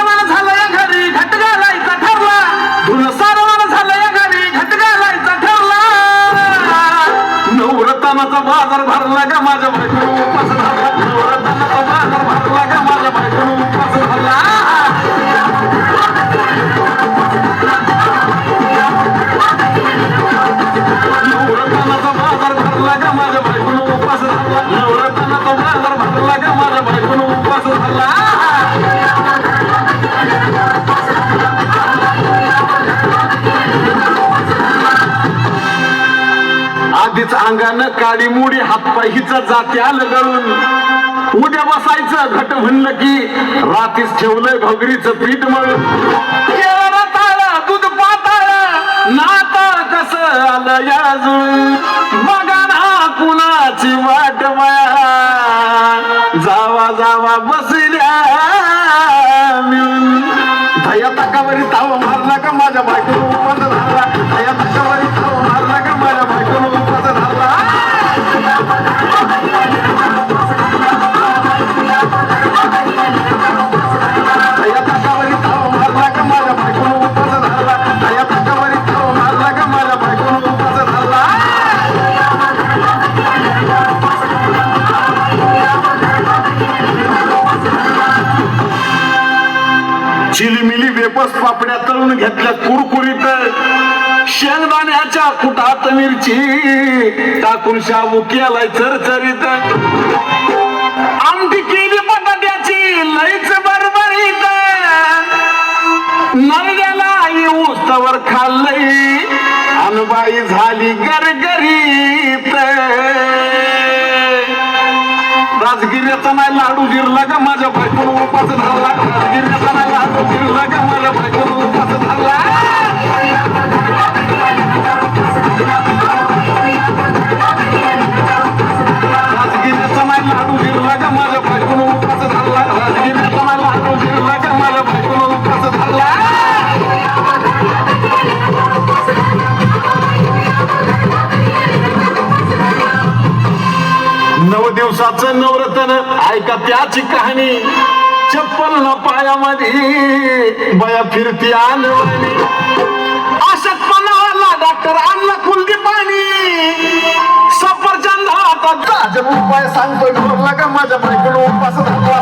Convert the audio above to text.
माझा ठरला. ठरला. बाजार भरला का माझ्या माझ्या बायकोनं उपास धरला तो बाजार भरला का? माझ्या बायकोनं उपास धरला आधीच अंगानं काळी मुडी हातपाय हिचा जाते आलं गळून. उद्या बसायचं घट म्हणलं की रातीच ठेवलंय भगरीचं पीठ मळून. दूध पाताळ ना कस आलं याजून बघा ना कुणाची वाट माया. जावा जावा बसल्या मिळून धया तकावरी ताव मारला का माझ्या बायकोनं चिलीमिली वेपस पापड्या तळून घेतल्या कुरकुरीत. शेंगदाण्याच्या कुटात मिरची टाकून शाबू केलाय चरचरीत. आमटी केली बटाट्याची लईच बरबरीत. नरड्याला आई तवर खाल्लंय. अनबाई झाली गरगरीत. राजगिऱ्याचा नाही लाडू गिरला का? माझ्या बायकोनं उपास धरला राजगिऱ्याचा नाही लाडू गिरला का? माझ्या बायकोनं उपास दिवसाचं ऐका त्याची कहाणी. चप्पल न पायामध्ये बया फिरती आणवणी अशात आला डॉक्टर आणलं कुलदी पाणी. सफरचंद हातात उपाय सांगतोय. ढोरला का माझ्या बायकोनं उपास धरला